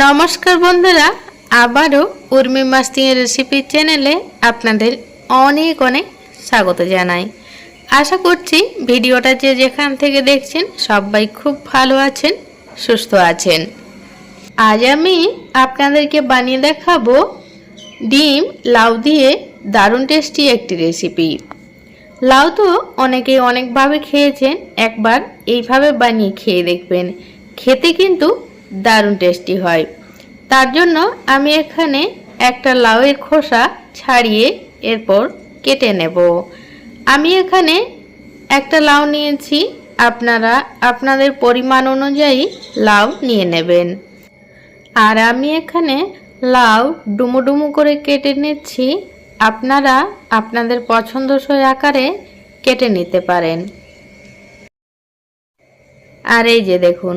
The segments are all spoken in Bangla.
নমস্কার বন্ধুরা, আবারও উর্মি মাস্তিংয়ের রেসিপি চ্যানেলে আপনাদের অনেক অনেক স্বাগত জানাই। আশা করছি ভিডিওটা যে যেখান থেকে দেখছেন সবাই খুব ভালো আছেন, সুস্থ আছেন। আজ আমি আপনাদেরকে বানিয়ে দেখাবো ডিম, লাউ দিয়ে দারুণ টেস্টি একটি রেসিপি লাউ তো অনেকেই অনেকভাবে খেয়েছেন, একবার এইভাবে বানিয়ে খেয়ে দেখবেন। খেতে কিন্তু দারুণ টেস্টি হয়। তার জন্য আমি এখানে একটা লাউয়ের খোসা ছাড়িয়ে এরপর কেটে নেব। আমি এখানে একটা লাউ নিয়েছি, আপনারা, আপনাদের পরিমাণ অনুযায়ী লাউ নিয়ে নেবেন। আর আমি এখানে লাউ ডুমু ডুমু করে কেটে নিচ্ছি, আপনারা আপনাদের পছন্দসই আকারে কেটে নিতে পারেন। আর এই যে দেখুন,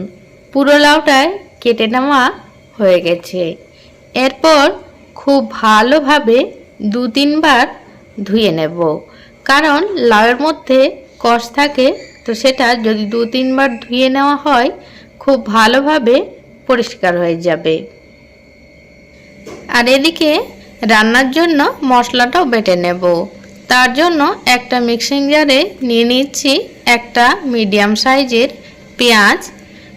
পুরো লাউটায় কেটে নেওয়া হয়ে গেছে। এরপর খুব ভালোভাবে দু তিনবার ধুয়ে নেব। কারণ লাউয়ের মধ্যে কষ থাকে, তো সেটা যদি দু তিনবার ধুয়ে নেওয়া হয়, খুব ভালোভাবে পরিষ্কার হয়ে যাবে। আর এদিকে রান্নার জন্য মশলাটাও বেটে নেব। তার জন্য একটা মিক্সিং জারে নিয়ে নিচ্ছি একটা মিডিয়াম সাইজের পেঁয়াজ।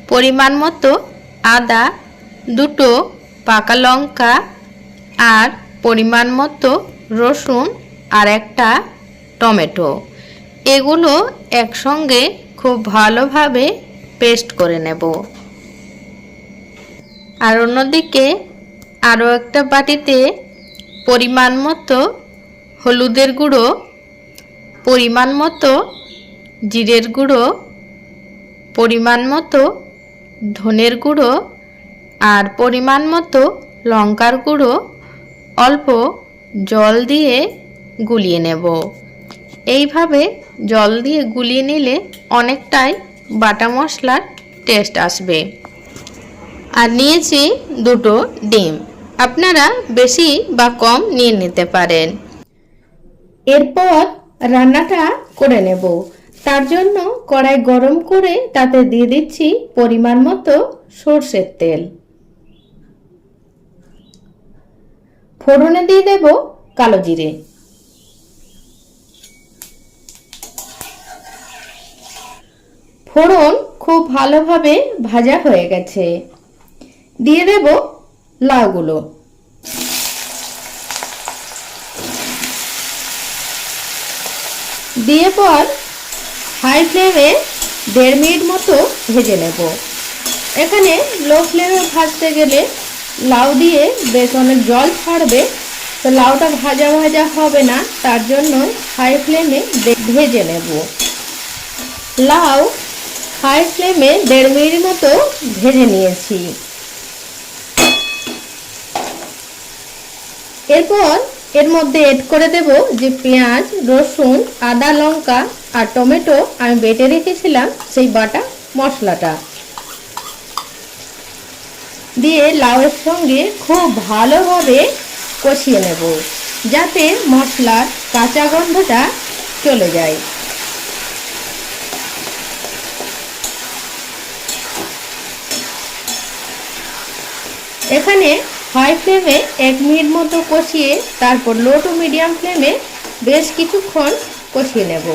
পরিমাণ মতো আদা, দুটো পাকা লঙ্কা আর পরিমাণ মতো রসুন আর একটা টমেটো। এগুলো একসঙ্গে খুব ভালোভাবে পেস্ট করে নেব। আর অন্যদিকে আরও একটা বাটিতে পরিমাণ মতো হলুদের গুঁড়ো, পরিমাণ মতো জিরের গুঁড়ো, পরিমাণ মতো ধনের গুঁড়ো আর পরিমাণ মতো লঙ্কার গুঁড়ো অল্প জল দিয়ে গুলিয়ে নেব। এইভাবে জল দিয়ে গুলিয়ে নিলে অনেকটাই বাটা মশলার টেস্ট আসবে। আর নিয়েছি দুটো ডিম। আপনারা বেশি বা কম নিয়ে নিতে পারেন। এরপর রান্নাটা করে নেব। তার জন্য কড়াই গরম করে তাতে দিয়ে দিচ্ছি পরিমাণ মতো সর্ষের তেল। ফোড়নে দিয়ে দেব কালো জিরে। ফোড়ন খুব ভালোভাবে ভাজা হয়ে গেছে। দিয়ে দেব লাউগুলো। দিয়ে পর হাই ফ্লেমে দেড় মিনিট মতো ভেজে নেব। এখানে লো ফ্লেমে ভাজতে গেলে লাউ দিয়ে বেশ অনেক জল ছাড়বে। তো লাউটা ভাজা ভাজা হবে না, তার জন্য হাই ফ্লেমে ভেজে নেব। লাউ হাই ফ্লেমে দেড় মিনিট মতো ভেজে নিয়েছি। এরপর এর মধ্যে এড করে দেব যে পেঁয়াজ, রসুন, আদা লঙ্কা আর টমেটো আমি বেটে রেখেছিলাম সেই বাটা মশলাটা। দিয়ে লাউয়ের সঙ্গে খুব ভালোভাবে কষিয়ে নেব যাতে মশলার কাঁচা গন্ধটা চলে যায়। এখানে হাই ফ্লেমে এক মিনিট মতো কষিয়ে তারপর লো টু মিডিয়াম ফ্লেমে বেশ কিছুক্ষণ কষিয়ে নেব।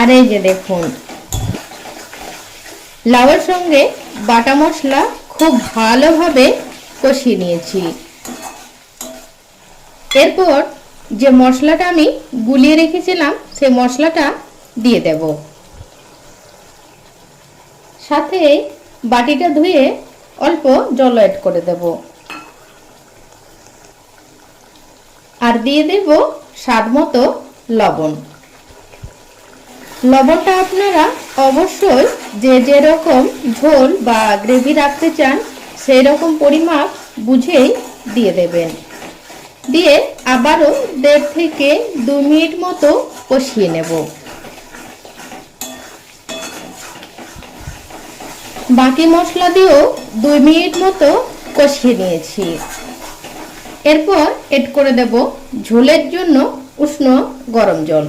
আর এই যে দেখুন, লাউয়ের সঙ্গে বাটা মশলা খুব ভালোভাবে কষিয়ে নিয়েছি। এরপর যে মশলাটা আমি গুলিয়ে রেখেছিলাম, সেই মশলাটা দিয়ে দেব। সাথে বাটিটা ধুয়ে অল্প জল অ্যাড করে দেব। আর দিয়ে দেব স্বাদ মতো লবণ। লবণটা আপনারা অবশ্যই যে যেরকম ঝোল বা গ্রেভি রাখতে চান সেই রকম পরিমাপ বুঝেই দিয়ে দেবেন। দিয়ে আবারও দেড় থেকে দু মিনিট মতো কষিয়ে নেব। বাকি মশলা দিয়েও দুই মিনিট মতো কষিয়ে নিয়েছি। এরপর এড করে দেব ঝোলের জন্য উষ্ণ গরম জল।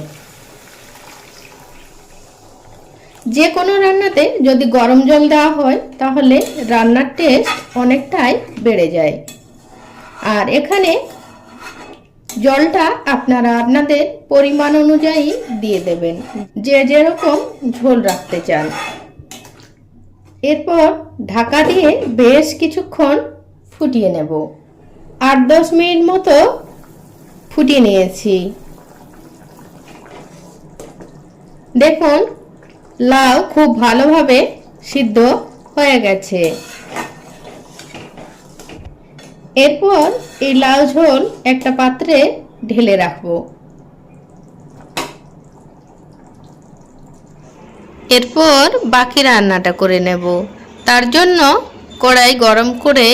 যে কোনো রান্নাতে যদি গরম জল দেওয়া হয়, তাহলে রান্নার টেস্ট অনেকটাই বেড়ে যায়। আর এখানে জলটা আপনারা আপনাদের পরিমাণ অনুযায়ী দিয়ে দেবেন। যে যেরকম ঝোল রাখতে চান। এরপর ঢাকা দিয়ে বেশ কিছুক্ষণ ফুটিয়ে নেব। আট দশ মিনিট মতো ফুটিয়ে নিয়েছি। দেখুন, লাউ খুব ভালোভাবে সিদ্ধ হয়ে গেছে। এরপর এই লাউ ঝোল একটা পাত্রে ঢেলে রাখব। এরপর বাকি রান্নাটা করে নেব। তার জন্য কড়াই গরম করে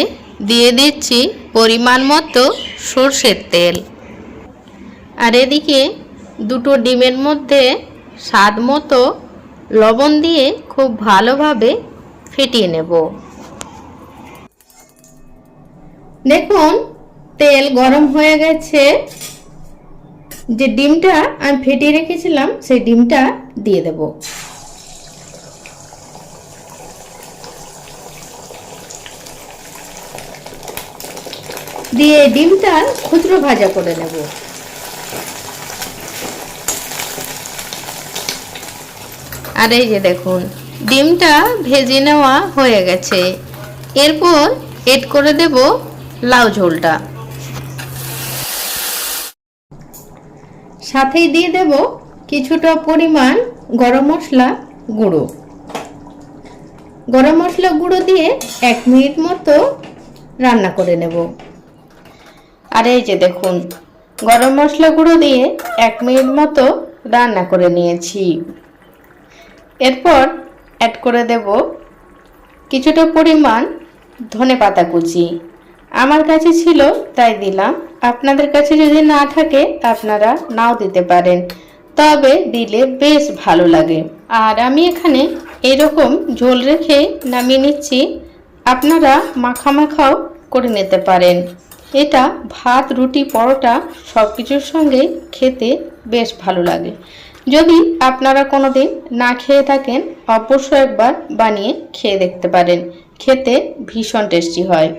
দিয়ে দিচ্ছি পরিমাণ মতো সর্ষের তেল। আর এদিকে দুটো ডিমের মধ্যে স্বাদ মতো লবণ দিয়ে খুব ভালোভাবে ফেটিয়ে নেব। দেখুন, তেল গরম হয়ে গেছে। যে ডিমটা আমি ফেটিয়ে রেখেছিলাম, সেই ডিমটা দিয়ে দেব। দিয়ে ডিমটা খুচরো ভাজা করে নেব। আর এই যে দেখুন, ডিমটা ভেজে নেওয়া হয়ে গেছে। এরপর এড করে দেব লাউ ঝোলটা। সাথেই দিয়ে দেব কিছুটা পরিমাণ গরম মশলা গুঁড়ো। গরম মশলা গুঁড়ো দিয়ে এক মিনিট মতো রান্না করে নেব। আর এই যে দেখুন, গরম মশলা গুঁড়ো দিয়ে এক মিনিট মতো রান্না করে নিয়েছি। এরপর অ্যাড করে দেব কিছুটা পরিমাণ ধনে পাতা কুচি। আমার কাছে ছিল, তাই দিলাম। আপনাদের কাছে যদি না থাকে, আপনারা নাও দিতে পারেন। তবে দিলে বেশ ভালো লাগে। আর আমি এখানে এরকম ঝোল রেখে নামিয়ে নিচ্ছি। আপনারা মাখা মাখাও করে নিতে পারেন। এটা ভাত, রুটি, পরোটা সব কিছুর সঙ্গে খেতে বেশ ভালো লাগে। যদি আপনারা কোনো দিন না খেয়ে থাকেন অবশ্যই একবার বানিয়ে খেয়ে দেখতে পারেন। খেতে ভীষণ টেস্টি হয়।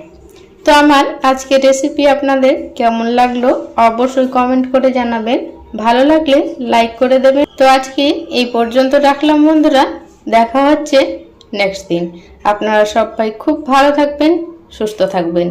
তো আমার আজকে রেসিপি আপনাদের কেমন লাগল অবশ্যই কমেন্ট করে জানাবেন। ভালো লাগলে লাইক করে দেবেন। তো আজকে এই পর্যন্ত রাখলাম বন্ধুরা। দেখা হচ্ছে নেক্সট দিন। আপনারা সবাই খুব ভালো থাকবেন, সুস্থ থাকবেন।